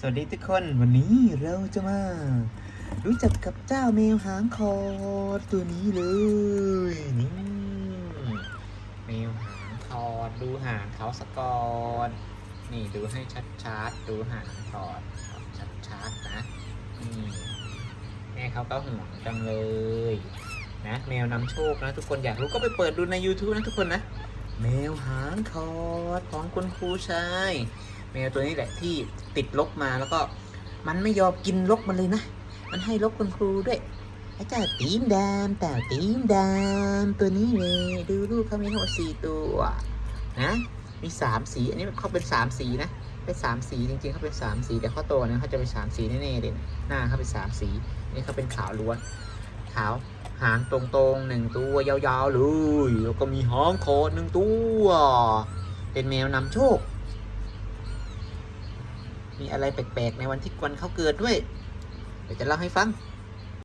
สวัสดีทุกคนวันนี้เราจะมา รู้จักกับเจ้าแมวหางคอดตัวนี้เลยนี่แมวหางคอดดูหางเขาสะกอนนี่ดูให้ชัดๆดูหางคอดชัดๆนะนี่แม่เขาก็ห่วงจังเลยนะแมวนำโชคนะทุกคนอยากรู้ก็ไปเปิดดูใน YouTube นะทุกคนนะแมวหางคอดของคุณครูชาย มวตัวนี้แหละที่ติดลกมาแล้วก็มันไม่ยอมกินลกมันเลยนะ มันให้ลกคุณครูด้วยไอ้เจ้าตีมดามแต่ตีมดามตัวนี้เลยดูลูกเขามีทั้งหมดสี่ตัวนะมีสามสีอันนี้เขาเป็นสามสีนะเป็นสามสีจริงๆเขาเป็นสามสีแต่เขาโตนะเขาจะเป็นสามสีแน่ๆเลยนหน้าเขาเป็นสามสีนนี่เขาเป็นขาวล้วนขาวหางตรงๆหนึ่งตัวยาวๆเลยแล้วก็มีหางโคดหนึ่งตัว เป็นแมวนำโชค มีอะไรแปลกๆในวันที่กวนเขาเกิดด้วย เดี๋ยวจะเล่าให้ฟัง